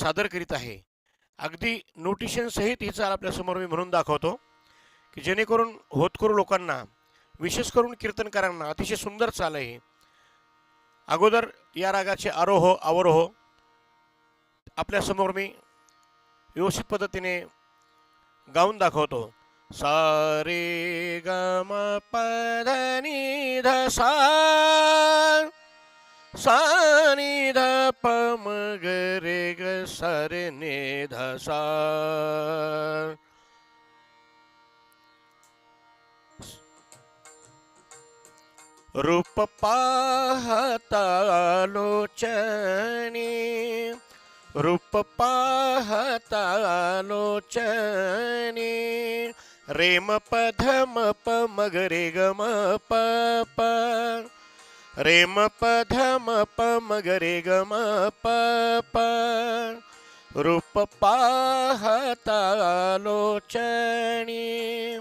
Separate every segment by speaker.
Speaker 1: सादर करीत आहे. अगदी नोटिशनसहित ही चाल आपल्यासमोर मी म्हणून दाखवतो की जेणेकरून होतकरू लोकांना विशेष करून कीर्तनकारांना अतिशय सुंदर चाल आहे. अगोदर या रागाचे आरोह अवरोह आपल्यासमोर मी व्यवस्थित पद्धतीने गाऊन दाखवतो. सारे ग म ध सा सा नि ध ग रे ग ने ध रूप पाहता लोचनी रूप पाहता लोचनी रेम पधम प मग रे ग म प प प मग रे ग म प प। रूप पाहतालोचणी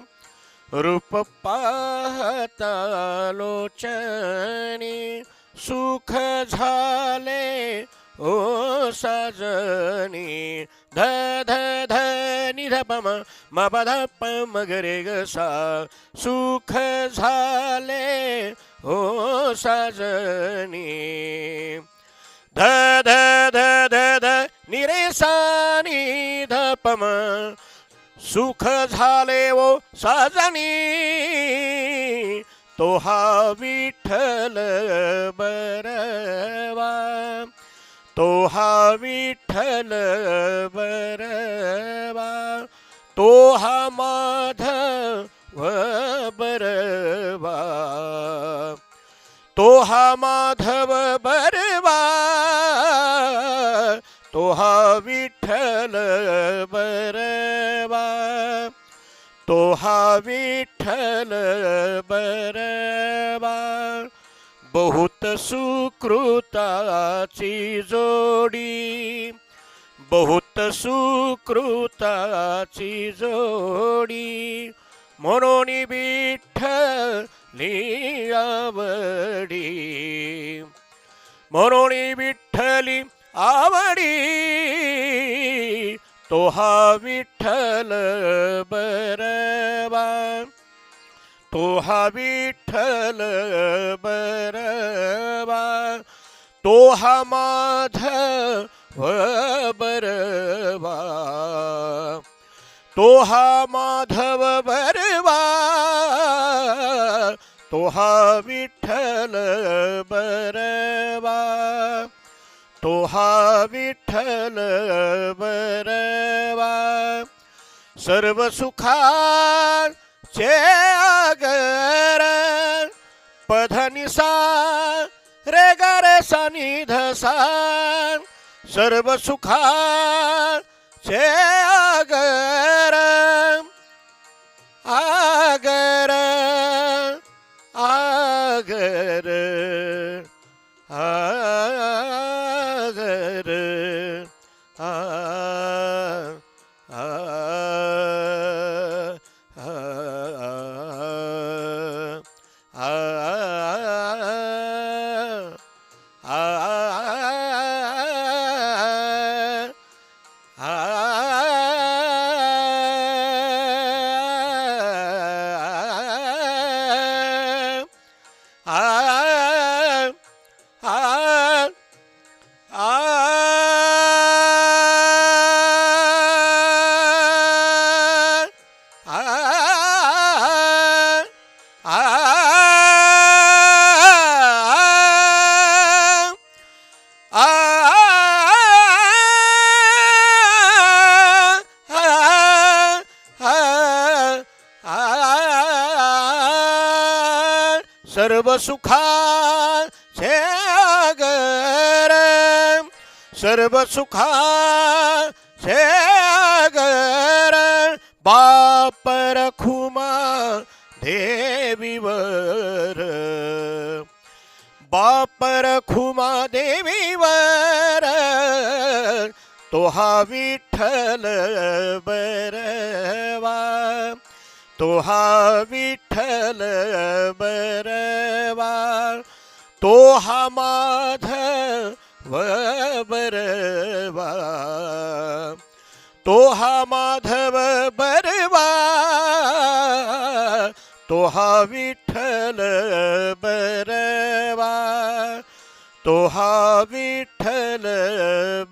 Speaker 1: रूप पाहतालोचणी सुख झाले ओ साजनी। ध ध ध नि ध प म म प ध प म ग रे ग सा सुख झाले ओ साजनी। ध ध ध ध ध नि रे सा सुख झाले ओ साजनी। तो हा विठ्ठल बरवा। तो हा विठ्ठल बरवा। तो हा माधव हा माधव बरवा तो हा विठ्ठल बरवा. तो हा विठ्ठल बरवा बहुत सुकृताची जोडी. बहुत सुकृताची जोडी म्हणून विठ्ठल आवडी म्हणून विठ्ठली आवडी तो हा विठ्ठल बरवा तो हा विठ्ठल बरवा तो हा माधव बरवा तो हा माधव बर तो हा विठ्ठल बरवा. तो हा विठ्ठल बरवा. सर्व सुखाचे आगर पधनिसा रे गर रे सर्व सुखा चे आगर आगर ah, ah सर्व सुखा सागर सर्व सुखा सागर बाप रखुमा देवीवर. बाप रखुमा देवीवर. तो हा विठ्ठल बरवा. तो हा विठ्ठल बरवा तो हा माधव बरवा तो हा माधव बरवा तो हा विठ्ठल बरवा तो हा विठ्ठल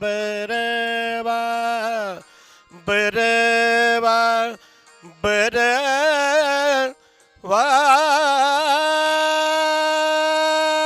Speaker 1: बरवा बरवा बरवा